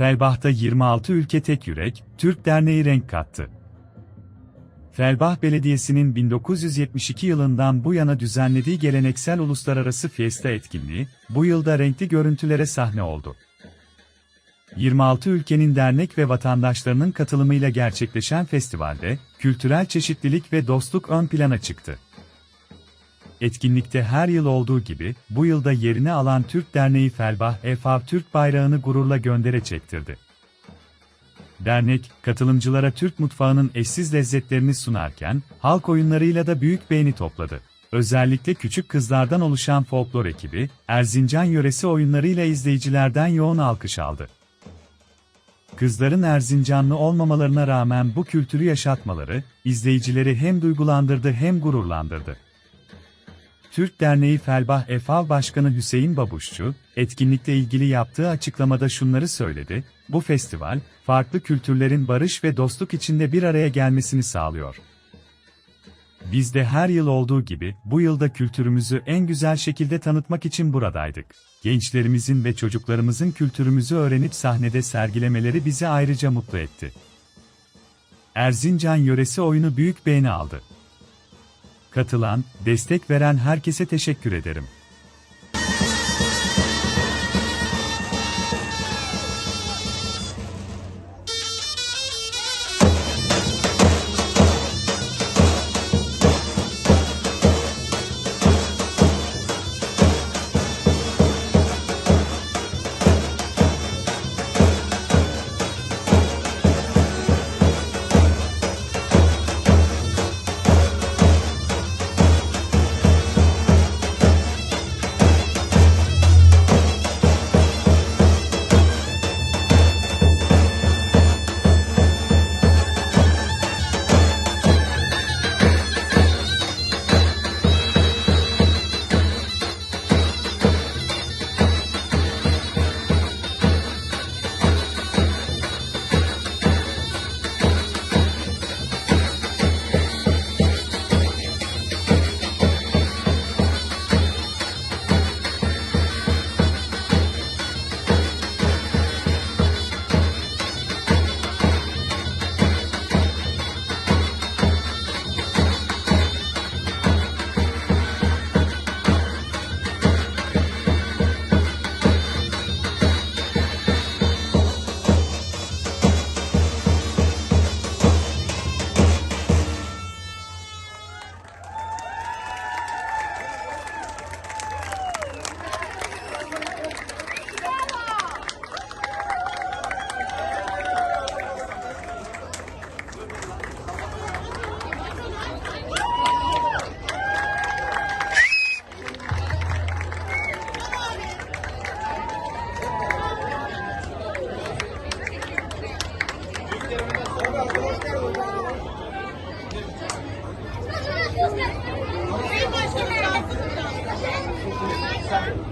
Felbah'ta 26 ülke tek yürek, Türk Derneği renk kattı. Felbah Belediyesi'nin 1972 yılından bu yana düzenlediği geleneksel uluslararası fiesta etkinliği, bu yılda renkli görüntülere sahne oldu. 26 ülkenin dernek ve vatandaşlarının katılımıyla gerçekleşen festivalde, kültürel çeşitlilik ve dostluk ön plana çıktı. Etkinlikte her yıl olduğu gibi, bu yılda yerini alan Türk Derneği Felbah EFAV Türk bayrağını gururla göndere çektirdi. Dernek, katılımcılara Türk mutfağının eşsiz lezzetlerini sunarken, halk oyunlarıyla da büyük beğeni topladı. Özellikle küçük kızlardan oluşan folklor ekibi, Erzincan yöresi oyunlarıyla izleyicilerden yoğun alkış aldı. Kızların Erzincanlı olmamalarına rağmen bu kültürü yaşatmaları, izleyicileri hem duygulandırdı hem gururlandırdı. Türk Derneği Felbah EFAV Başkanı Hüseyin Babuşçu, etkinlikle ilgili yaptığı açıklamada şunları söyledi, bu festival, farklı kültürlerin barış ve dostluk içinde bir araya gelmesini sağlıyor. Biz de her yıl olduğu gibi, bu yılda kültürümüzü en güzel şekilde tanıtmak için buradaydık. Gençlerimizin ve çocuklarımızın kültürümüzü öğrenip sahnede sergilemeleri bizi ayrıca mutlu etti. Erzincan yöresi oyunu büyük beğeni aldı. Katılan, destek veren herkese teşekkür ederim. seven.